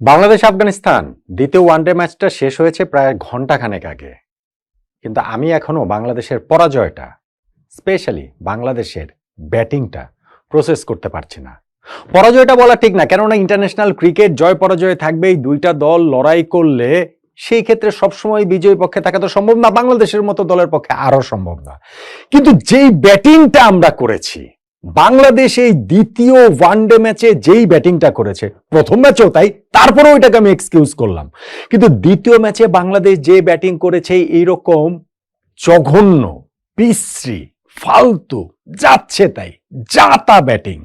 বাংলাদেশ, আফগানিস্তান দ্বিতীয় ওয়ানডে ম্যাচটা শেষ হয়েছে প্রায় ঘন্টাখানেক আগে। কিন্তু আমি এখনও বাংলাদেশের পরাজয়টা, স্পেশালি বাংলাদেশের ব্যাটিংটা প্রসেস করতে পারছি না। পরাজয়টা বলা ঠিক না, কেননা ইন্টারন্যাশনাল ক্রিকেট জয় পরাজয় থাকবে, এই দুইটা দল লড়াই করলে সেই ক্ষেত্রে সবসময় বিজয়ী পক্ষে থাকা তো সম্ভব না, বাংলাদেশের মতো দলের পক্ষে আরও সম্ভব না। কিন্তু যেই ব্যাটিংটা আমরা করেছি বাংলাদেশ এই দ্বিতীয় ওয়ানডে ম্যাচে যেই ব্যাটিংটা করেছে, প্রথম ম্যাচেও তাই তারপরে ওইটাকে আমি এক্সকিউজ করলাম। কিন্তু দ্বিতীয় ম্যাচে বাংলাদেশ যে ব্যাটিং করেছে, এইরকম জঘন্য, বিশ্রী, ফালতু, যাচ্ছে তাই জাতা batting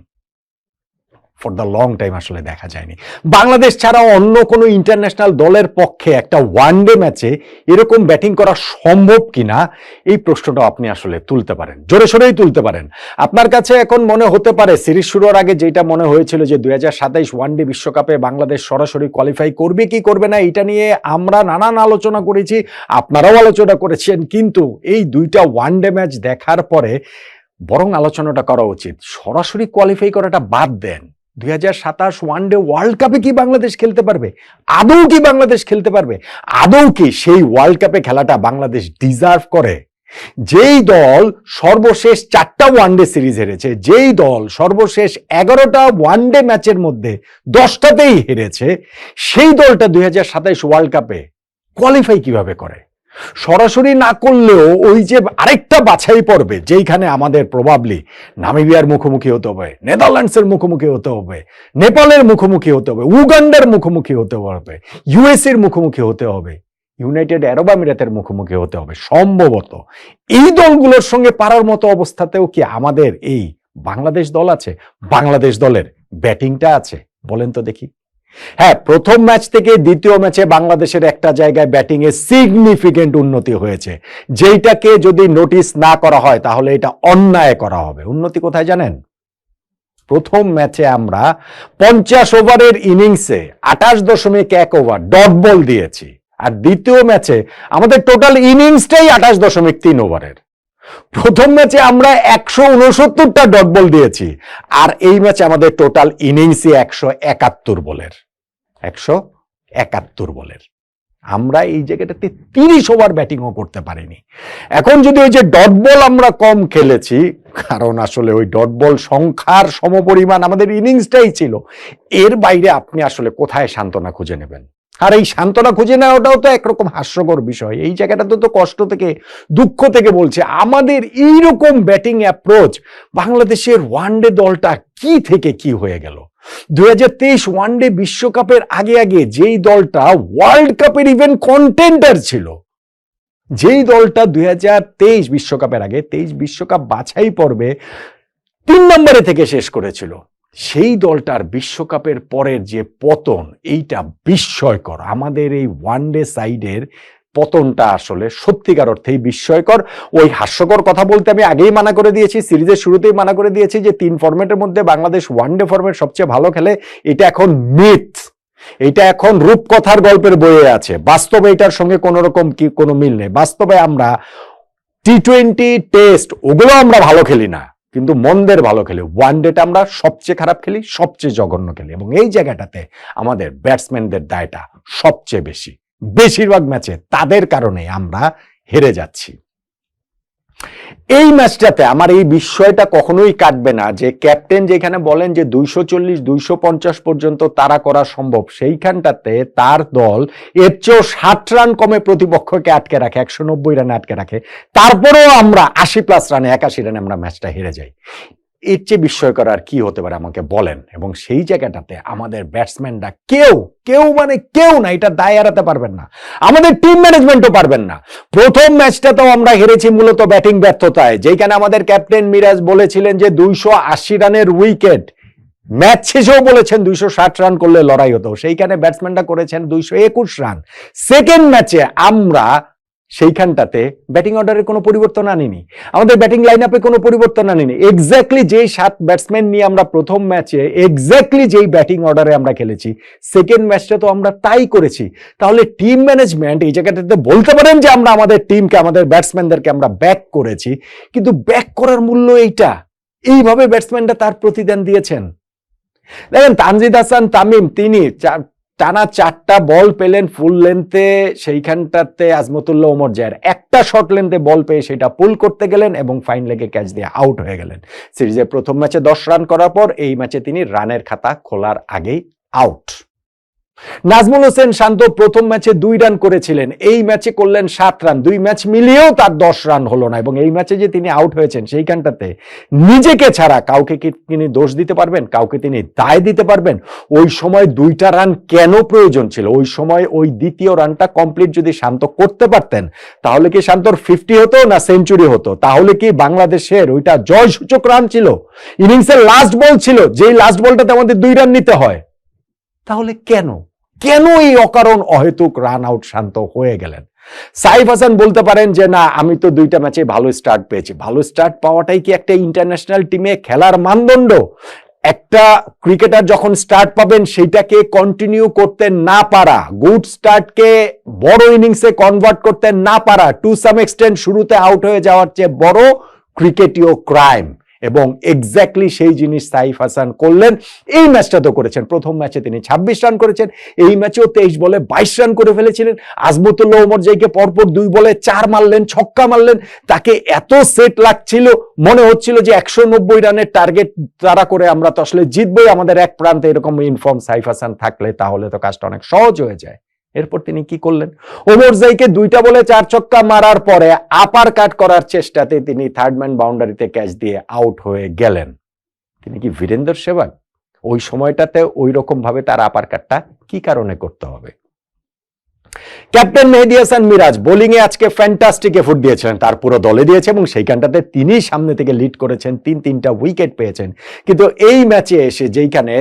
for the long time আসলে দেখা যায়নি। বাংলাদেশ ছাড়া অন্য কোনো ইন্টারন্যাশনাল দলের পক্ষে একটা ওয়ানডে ম্যাচে এরকম ব্যাটিং করা সম্ভব কিনা, এই প্রশ্নটা আপনি আসলে তুলতে পারেন। জোরে সোরেই তুলতে পারেন। আপনার কাছে এখন মনে হতে পারে, সিরিজ শুরুর আগে যেটা মনে হয়েছিল যে দুই হাজার সাতাইশ ওয়ানডে বিশ্বকাপে বাংলাদেশ সরাসরি কোয়ালিফাই করবে কি করবে না, এটা নিয়ে আমরা নানান আলোচনা করেছি, আপনারাও আলোচনা করেছেন, কিন্তু এই দুইটা ওয়ানডে ম্যাচ দেখার পরে বরং আলোচনাটা করা উচিত। সরাসরি কোয়ালিফাই করাটা বাদ দেন। দুই হাজার সাতাশ ওয়ানডে ওয়ার্ল্ড কাপে কি বাংলাদেশ খেলতে পারবে? আদৌ কি বাংলাদেশ খেলতে পারবে? আদৌ কি সেই ওয়ার্ল্ড কাপে খেলাটা বাংলাদেশ ডিজার্ভ করে? যেই দল সর্বশেষ চারটা ওয়ানডে সিরিজ হেরেছে, যেই দল সর্বশেষ এগারোটা ওয়ানডে ম্যাচের মধ্যে দশটাতেই হেরেছে, সেই দলটা দুই হাজার সাতাইশ ওয়ার্ল্ড কাপে কোয়ালিফাই কীভাবে করে? সরাসরি না করলেও ওই যে আরেকটা বাছাই পড়বে যেইখানে আমাদের প্রবাবলি নামিবিয়ার মুখোমুখি হতে হবে, নেদারল্যান্ডসের মুখোমুখি হতে হবে, নেপালের মুখোমুখি হতে হবে, উগান্ডার মুখোমুখি হতে হবে, ইউএসএর মুখোমুখি হতে হবে, ইউনাইটেড আরব আমিরাতের মুখোমুখি হতে হবে, সম্ভবত। এই দলগুলোর সঙ্গে পারার মতো অবস্থাতেও কি আমাদের এই বাংলাদেশ দল আছে? বাংলাদেশ দলের ব্যাটিংটা আছে? বলেন তো দেখি। হ্যাঁ প্রথম ম্যাচ থেকে দ্বিতীয় ম্যাচে বাংলাদেশের একটা জায়গায় ব্যাটিং এ সিগনিফিকেন্ট উন্নতি হয়েছে। যেইটাকে যদি নোটিস না করা হয়, তাহলে এটা অন্যায় করা হবে। উন্নতি কোথায় জানেন? প্রথম ম্যাচে আমরা পঞ্চাশ ওভারের ইনিংসে আঠাশ দশমিক এক ওভার ডট বল দিয়েছি। আর দ্বিতীয় ম্যাচে আমাদের টোটাল ইনিংসটাই আঠাশ দশমিক তিন ওভারের। প্রথম ম্যাচে আমরা একশো উনসত্তরটা ডট বল দিয়েছি। আর এই ম্যাচে আমাদের টোটাল ইনিংসই একশো একাত্তর বলের। একশো একাত্তর বলের। আমরা এই জায়গাটাতে তিরিশ ওভার ব্যাটিংও করতে পারিনি। এখন যদি ওই যে ডট বল আমরা কম খেলেছি, কারণ আসলে ওই ডট বল সংখ্যার সমপরিমাণ আমাদের ইনিংসটাই ছিল, এর বাইরে আপনি আসলে কোথায় সান্ত্বনা খুঁজে নেবেন? আর এই সান্ত্বনা খুঁজে নেওয়াটাও তো একরকম হাস্যকর বিষয়। এই জায়গাটাতে তো কষ্ট থেকে, দুঃখ থেকে বলছে। আমাদের এইরকম ব্যাটিং অ্যাপ্রোচ বাংলাদেশের ওয়ানডে দলটা কি থেকে কি হয়ে গেল? দুই হাজার তেইশ ওয়ানডে বিশ্বকাপের আগে আগে যেই দলটা ওয়ার্ল্ড কাপের ইভেন কন্টেন্ডার ছিল, যেই দলটা দুই হাজার তেইশ বিশ্বকাপের আগে, তেইশ বিশ্বকাপ বাছাই পর্বে তিন নম্বরে থেকে শেষ করেছিল। সেই দলটার বিশ্বকাপের পরের যে পতন, এইটা বিস্ময়কর। আমাদের এই ওয়ানডে সাইডের পতনটা আসলে সত্যিকার অর্থেই বিস্ময়কর। ওই হাস্যকর কথা বলতে আমি আগেই মানা করে দিয়েছি, সিরিজের শুরুতেই মানা করে দিয়েছি যে তিন ফরম্যাটের মধ্যে বাংলাদেশ ওয়ানডে ফর্মেট সবচেয়ে ভালো খেলে, এটা এখন মিথ এটা এখন রূপকথার গল্পের বইয়ে আছে। বাস্তবে এটার সঙ্গে কোনো রকম কি, কোনো মিল নেই। বাস্তবে আমরা টি টোয়েন্টি টেস্ট ওগুলো আমরা ভালো খেলি না। কিন্তু মন্দের ভালো খেলি ওয়ান ডেটা আমরা সবচেয়ে খারাপ খেলি, সবচেয়ে জঘন্য খেলি। এবং এই জায়গাটাতে আমাদের ব্যাটসম্যানদের দায়টা সবচেয়ে বেশি। বেশিরভাগ ম্যাচে তাদের কারণে আমরা হেরে যাচ্ছি। এই ম্যাচটাতে আমার এই বিস্ময়টা কখনোই কাটবে না যে ক্যাপ্টেন যেখানে বলেন যে দুইশো চল্লিশ, দুইশো পঞ্চাশ পর্যন্ত তারা করা সম্ভব, সেইখানটাতে তার দল এর চেয়েও ষাট রান কমে প্রতিপক্ষকে আটকে রাখে, একশো নব্বই রানে আটকে রাখে। তারপরেও আমরা আশি প্লাস রানে, একাশি রানে আমরা ম্যাচটা হেরে যাই। এর চেয়ে বিস্ময়কর আর কি হতে পারে আমাকে বলেন। এবং সেই জায়গাটাতে আমাদের ব্যাটসম্যানরা কেউ কেউ মানে কেউ না, এটা দায় এড়াতে পারবেন না। আমাদের টিম ম্যানেজমেন্টও পারবেন না। প্রথম ম্যাচটাতেও আমরা হেরেছি মূলত ব্যাটিং ব্যর্থতায়। যেখানে আমাদের ক্যাপ্টেন মিরাজ বলেছিলেন যে দুইশো আশি রানের উইকেট ম্যাচ শেষেও বলেছেন দুইশো ষাট রান করলে লড়াই হতো। সেইখানে ব্যাটসম্যানরা করেছেন দুইশো একুশ রান সেকেন্ড ম্যাচে আমরা সেইখানটাতে ব্যাটিং অর্ডারে কোনো পরিবর্তন আনিনি। আমাদের ব্যাটিং লাইন আপে কোনো পরিবর্তন আনিনি। এক্স্যাক্টলি যেই সাত ব্যাটসম্যান নিয়ে আমরা প্রথম ম্যাচে এক্স্যাক্টলি যেই ব্যাটিং অর্ডারে আমরা খেলেছি সেকেন্ড ম্যাচটা তো আমরা তাই করেছি। তাহলে টিম ম্যানেজমেন্ট এই জায়গাটাতে বলতে পারেন যে আমরা আমাদের টিমকে আমাদের ব্যাটসম্যানদেরকে আমরা ব্যাক করেছি। কিন্তু ব্যাক করার মূল্য এইটা। এইভাবে ব্যাটসম্যানরা তার প্রতিদান দিয়েছেন। দেখেন তানজিদ হাসান, তামিম, তিনি টানা চারটা বল পেলেন ফুল লেন্থে সেইখানটাতে আজমতুল্লাহ ওমর জায়ের। একটা শর্ট লেন্থে বল পেয়ে সেটা পুল করতে গেলেন এবং ফাইন লেগে ক্যাচ দিয়ে আউট হয়ে গেলেন। সিরিজের প্রথম ম্যাচে দশ রান করার পর এই ম্যাচে তিনি রানের খাতা খোলার আগেই আউট নাজমুল হোসেন শান্ত প্রথম ম্যাচে দুই রান করেছিলেন। এই ম্যাচে করলেন সাত রান। দুই ম্যাচ মিলিয়েও তার দশ রান হলো না এবং এই ম্যাচে যে তিনি আউট হয়েছেন সেইখানটাতে নিজেকে ছাড়া কাউকে কি তিনি দোষ দিতে পারবেন? কাউকে তিনি দায় দিতে পারবেন? ওই সময় দুইটা রান কেন প্রয়োজন ছিল? ওই সময় ওই দ্বিতীয় রানটা কমপ্লিট যদি শান্ত করতে পারতেন, তাহলে কি শান্তর ফিফটি হতো না সেঞ্চুরি হতো? তাহলে কি বাংলাদেশের ওইটা জয়সূচক রান ছিল? ইনিংসের লাস্ট বল ছিল। যেই লাস্ট বলটাতে আমাদের দুই রান নিতে হয়। তাহলে কেন? কেন এই অকারণ অহেতুক রান আউট শান্ত হয়ে গেলেন? সাইফ হাসান বলতে পারেন যে, না, আমি তো দুইটা ম্যাচে ভালো স্টার্ট পেয়েছি। ভালো স্টার্ট পাওয়াটাই কি একটা ইন্টারন্যাশনাল টিমে খেলার মানদণ্ড? একটা ক্রিকেটার যখন স্টার্ট পাবেন, সেইটাকে কন্টিনিউ করতে না পারা গুড স্টার্টকে বড় ইনিংসে কনভার্ট করতে না পারা টু সাম এক্সটেন্ট শুরুতে আউট হয়ে যাওয়ার চেয়ে বড় ক্রিকেটীয় ক্রাইম এবং এক্স্যাক্টলি সেই জিনিস সাইফ হাসান করলেন। এই ম্যাচটা তো করেছেন। প্রথম ম্যাচে তিনি ছাব্বিশ রান করেছেন। এই ম্যাচেও তেইশ বলে বাইশ রান করে ফেলেছিলেন। আজমতুল্লাহ ওমর জাইকে পরপর দুই বলে চার মারলেন, ছক্কা মারলেন, তাকে এত সেট লাগছিল, মনে হচ্ছিল যে একশো নব্বই রানের টার্গেট তারা করে আমরা তো আসলে জিতবই। আমাদের এক প্রান্তে এরকম ইনফর্ম সাইফ হাসান থাকলে তাহলে তো কাজটা অনেক সহজ হয়ে যায়। এরপর তিনি কি করলেন? ওমর জাইকে দুইটা বলে চার ছক্কা মারার পরে আপার কাট করার চেষ্টাতে তিনি থার্ড ম্যান বাউন্ডারিতে ক্যাচ দিয়ে আউট হয়ে গেলেন। তিনি কি বীরেন্দ্র সেবাগ ওই সময়টাতে ওই রকম ভাবে তার আপার কাটটা কি কারণে করতে হবে? ক্যাপ্টেন মেহেদি হাসান মিরাজ বোলিং এ আজকে ফ্যান্টাস্টিক এফোর্ট দিয়েছিলেন। তার পুরো দলে দিয়েছে এবং সেইখানটাতে তিনি সামনে থেকে লিড করেছেন। তিন তিনটা উইকেট পেয়েছেন। কিন্তু এই ম্যাচে এসে যেইখানে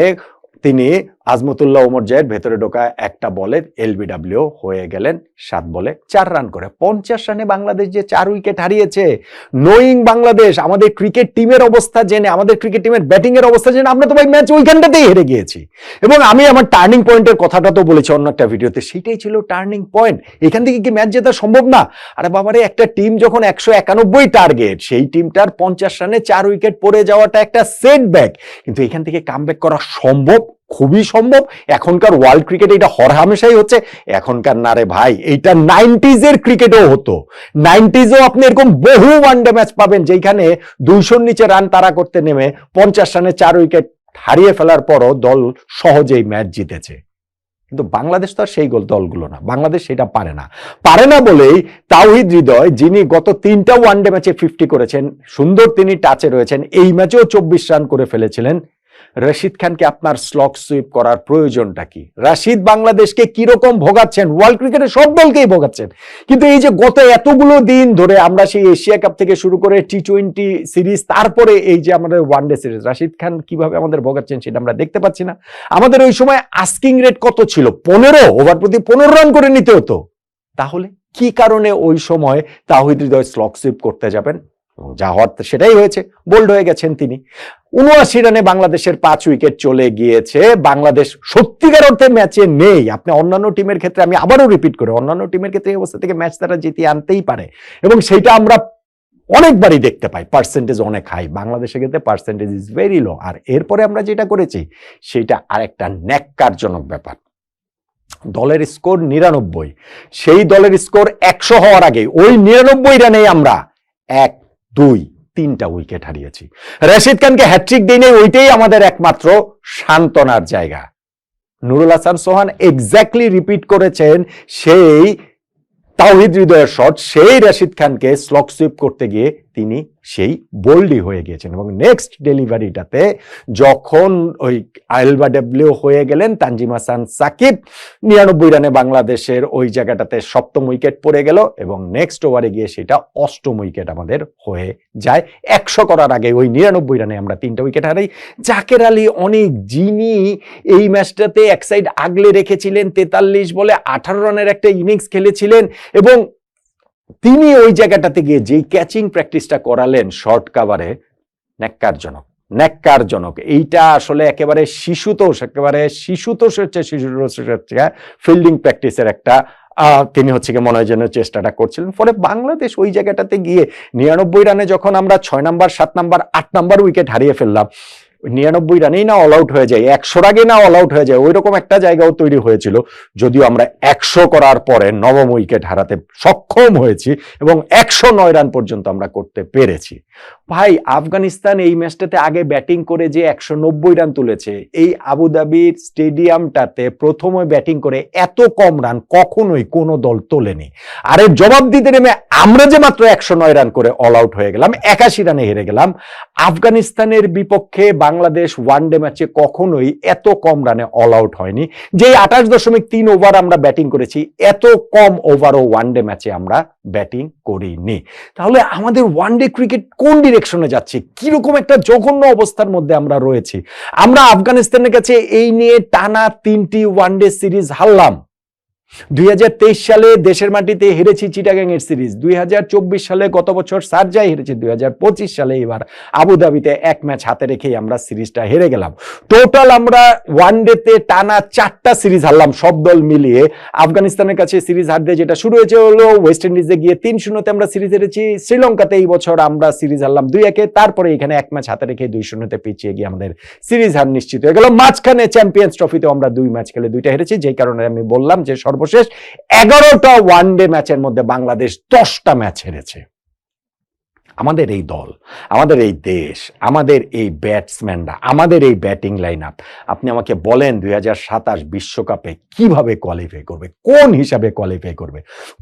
তিনি আজমতুল্লাহ ওমর জায়ের ভেতরে ঢোকা একটা বলের এলবিডাব্লিউ হয়ে গেলেন সাত বলে চার রান করে। পঞ্চাশ রানে বাংলাদেশ যে চার উইকেট হারিয়েছে নোয়িং বাংলাদেশ, আমাদের ক্রিকেট টিমের অবস্থা জেনে, আমাদের ক্রিকেট টিমের ব্যাটিং এর অবস্থা জেনে আমরা তো ভাই ম্যাচ ওইখানটাতেই হেরে গিয়েছি। এবং আমি আমার টার্নিং পয়েন্টের কথাটা তো বলেছি অন্য একটা ভিডিওতে, সেটাই ছিল টার্নিং পয়েন্ট এখান থেকে কি ম্যাচ জেতা সম্ভব না? আরে বাবারে, একটা টিম যখন একশো একানব্বই টার্গেট সেই টিমটার পঞ্চাশ রানে চার উইকেট পড়ে যাওয়াটা একটা সেটব্যাক কিন্তু এখান থেকে কামব্যাক করা সম্ভব খুবই সম্ভব। এখনকার ওয়ার্ল্ড ক্রিকেট এটা হর হামেশাই হচ্ছে। এখনকার না রে ভাই, এইটা নাইনটিজ এর ক্রিকেটেও হতো। নাইনটিজেও আপনি এরকম বহু ওয়ানডে ম্যাচ পাবেন যেখানে দুইশোর নিচে রান তারা করতে নেমে পঞ্চাশ রানে চার উইকেট হারিয়ে ফেলার পরও দল সহজেই ম্যাচ জিতেছে। কিন্তু বাংলাদেশ তো আর সেই গোল দলগুলো না। বাংলাদেশ সেটা পারে না। পারে না বলেই তাওহিদ হৃদয়, যিনি গত তিনটা ওয়ানডে ম্যাচে ফিফটি করেছেন, সুন্দর তিনি টাচে রয়েছেন, এই ম্যাচেও চব্বিশ রান করে ফেলেছিলেন। রশিদ খানকে আপনার স্লক সুইপ করার প্রয়োজনটা কি? রাশিদ বাংলাদেশকে কীরকম ভোগাচ্ছেন? ওয়ার্ল্ড ক্রিকেটে সব দলকেই ভোগাচ্ছেন। কিন্তু এই যে গত এতগুলো দিন ধরে আমরা সেই এশিয়া কাপ থেকে শুরু করে টি টোয়েন্টি সিরিজ তারপরে এই যে আমাদের ওয়ানডে সিরিজ রাশিদ খান কীভাবে আমাদের ভোগাচ্ছেন সেটা আমরা দেখতে পাচ্ছি না। আমাদের ওই সময় আস্কিং রেট কত ছিল? পনেরো? ওভার প্রতি পনেরো রান করে নিতে হতো। তাহলে কি কারণে ওই সময় তাহিদ হৃদয় স্লক সুইপ করতে যাবেন? এবং যা হওয়ার সেটাই হয়েছে। বোল্ড হয়ে গেছেন তিনি। উনআশি রানে বাংলাদেশের পাঁচ উইকেট চলে গিয়েছে। বাংলাদেশ সত্যিকার অর্থে ম্যাচে নেই। আপনি অন্যান্য টিমের ক্ষেত্রে আমি আবারও রিপিট করি, অন্যান্য টিমের ক্ষেত্রে এই অবস্থা থেকে ম্যাচ তারা জিতিয়ে আনতেই পারে। এবং সেইটা আমরা অনেকবারই দেখতে পাই। পার্সেন্টেজ অনেক হাই বাংলাদেশের ক্ষেত্রে পার্সেন্টেজ ইজ ভেরি লো আর এরপরে আমরা যেটা করেছি, সেটা আরেকটা ন্যাক্কারজনক ব্যাপার। দলের স্কোর নিরানব্বই। সেই দলের স্কোর একশো হওয়ার আগে, ওই নিরানব্বই রানেই আমরা এক দুই, তিনটা উইকেট হারিয়েছি। রশিদ খানকে হ্যাট্রিক দিনে ওইটাই আমাদের একমাত্র সান্ত্বনার জায়গা। নুরুল হাসান সোহান এক্স্যাক্টলি রিপিট করেছেন সেই তাওহিদ হৃদয়ের শট সেই রশিদ খানকে স্লক সুইপ করতে গিয়ে তিনি সেই বোল্ডই হয়ে গিয়েছেন এবং নেক্সট ডেলিভারিটাতে যখন ওই আইলবা ডেব্লিউ হয়ে গেলেন, তানজিম হাসান সাকিব, নিরানব্বই রানে বাংলাদেশের ওই জায়গাটাতে সপ্তম উইকেট পড়ে গেল এবং নেক্সট ওভারে গিয়ে সেটা অষ্টম উইকেট আমাদের হয়ে যায়। একশো করার আগে ওই নিরানব্বই রানে আমরা তিনটা উইকেট হারাই। জাকের আলী অনেক যিনি এই ম্যাচটাতে এক সাইড আগলে রেখেছিলেন তেতাল্লিশ বলে আঠারো রানের একটা ইনিংস খেলেছিলেন এবং তিনি ওই জায়গাটাতে গিয়ে যেই ক্যাচিং প্র্যাকটিসটা করালেন শর্ট কাভারে ন্যাক্কারজনক ন্যাক্কারজনক। এইটা আসলে একেবারে শিশুতোষ একেবারে শিশুতোষ হচ্ছে শিশুতোষ হচ্ছে ফিল্ডিং প্র্যাকটিসের একটা তিনি হচ্ছে কি মনে হয় যেন চেষ্টাটা করছিলেন। ফলে বাংলাদেশ ওই জায়গাটাতে গিয়ে নিরানব্বই রানে যখন আমরা ছয় নাম্বার, সাত নাম্বার, আট নাম্বার উইকেট হারিয়ে ফেললাম নিরানব্বই রানেই না অল আউট হয়ে যায়, একশোর আগে না অল আউট হয়ে যায় ওই রকম একটা জায়গাও তৈরি হয়েছিল, যদিও আমরা একশো করার পরে নবম উইকেট হারাতে সক্ষম হয়েছি এবং একশো নয় রান পর্যন্ত আমরা করতে পেরেছি। ভাই, আফগানিস্তান এই ম্যাচটাতে আগে ব্যাটিং করে যে একশো নব্বই রান তুলেছে, এই আবুধাবির স্টেডিয়ামটাতে প্রথমে ব্যাটিং করে এত কম রান কখনোই কোনো দল তোলেনি। আর জবাব দিতে নেমে আমরা যে মাত্র একশো নয় রান করে অল আউট হয়ে গেলাম, একাশি রানে হেরে গেলাম। আফগানিস্তানের বিপক্ষে বাংলাদেশ ওয়ানডে ম্যাচে কখনোই এত কম রানে অল আউট হয়নি। যে আঠাশ দশমিক তিন ওভার আমরা ব্যাটিং করেছি, এত কম ওভারও ওয়ানডে ম্যাচে আমরা ব্যাটিং করিনি। তাহলে আমাদের ওয়ানডে ক্রিকেট কোন ডিরেকশনে যাচ্ছি। কীরকম একটা জঘন্য অবস্থার মধ্যে আমরা রয়েছি। আমরা আফগানিস্তানের কাছে এই নিয়ে টানা তিনটি ওয়ানডে সিরিজ হারলাম। দুই হাজার তেইশ সালে দেশের মাটিতে হেরেছি চিটাগাং এর সিরিজ। দুই হাজার চব্বিশ সালে গত বছর সার্জায় হেরেছি। দুই সালে এবার আবুধাবিতে এক ম্যাচ হাতে রেখেই আমরা সিরিজটা হেরে গেলাম। টোটাল আমরা ওয়ানডেতে টানা চারটা সিরিজ হারলাম সব দল মিলিয়ে। আফগানিস্তানের কাছে সিরিজ হারতে যেটা শুরু হয়েছে হলো ওয়েস্ট ইন্ডিজে গিয়ে তিন শূন্যতে আমরা সিরিজ হেরেছি। শ্রীলঙ্কাতে এই বছর আমরা সিরিজ হারলাম দুই একে। তারপরে এখানে এক ম্যাচ হাতে রেখে দুই শূন্যতে পিছিয়ে গিয়ে আমাদের সিরিজ হার নিশ্চিত হয়ে গেল। মাঝখানে চ্যাম্পিয়ন্স ট্রফিতেও আমরা দুই ম্যাচ খেলে দুইটা হেরেছি। যেই কারণে আমি বললাম যে সর্বশেষ এগারোটা ওয়ানডে ম্যাচের মধ্যে বাংলাদেশ দশটা ম্যাচ হেরেছে। আমাদের এই দল, আমাদের এই দেশ, আমাদের এই ব্যাটসম্যানরা আমাদের এই ব্যাটিং লাইন আপ আপনি আমাকে বলেন দুই বিশ্বকাপে কীভাবে কোয়ালিফাই করবে, কোন হিসাবে কোয়ালিফাই করবে,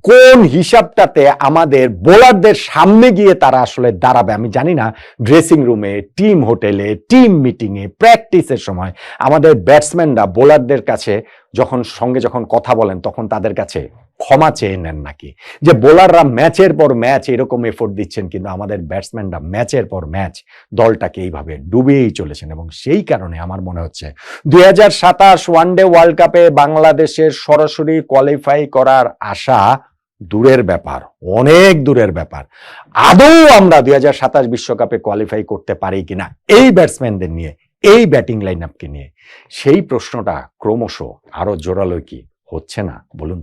কোন হিসাবটাতে আমাদের বোলারদের সামনে গিয়ে তারা আসলে দাঁড়াবে, আমি জানি না ড্রেসিং রুমে টিম হোটেলে টিম মিটিংয়ে প্র্যাকটিসের সময়, আমাদের ব্যাটসম্যানরা বোলারদের কাছে যখন সঙ্গে যখন কথা বলেন তখন তাদের কাছে ক্ষমা চেয়ে নেন নাকি? যে বোলাররা ম্যাচের পর ম্যাচ এরকম এফোর্ট দিচ্ছেন কিন্তু আমাদের ব্যাটসম্যানরা ম্যাচের পর ম্যাচ দলটাকে এইভাবে ডুবিয়েই চলেছেন এবং সেই কারণে আমার মনে হচ্ছে দুই হাজার সাতাশ ওয়ানডে ওয়ার্ল্ড কাপে বাংলাদেশের সরাসরি কোয়ালিফাই করার আশা দূরের ব্যাপার, অনেক দূরের ব্যাপার। আদৌ আমরা দুই হাজার সাতাশ বিশ্বকাপে কোয়ালিফাই করতে পারি কিনা এই ব্যাটসম্যানদের নিয়ে, এই ব্যাটিং লাইন আপকে নিয়ে, সেই প্রশ্নটা ক্রমশ আরও জোরালো কি হচ্ছে না, বলুন।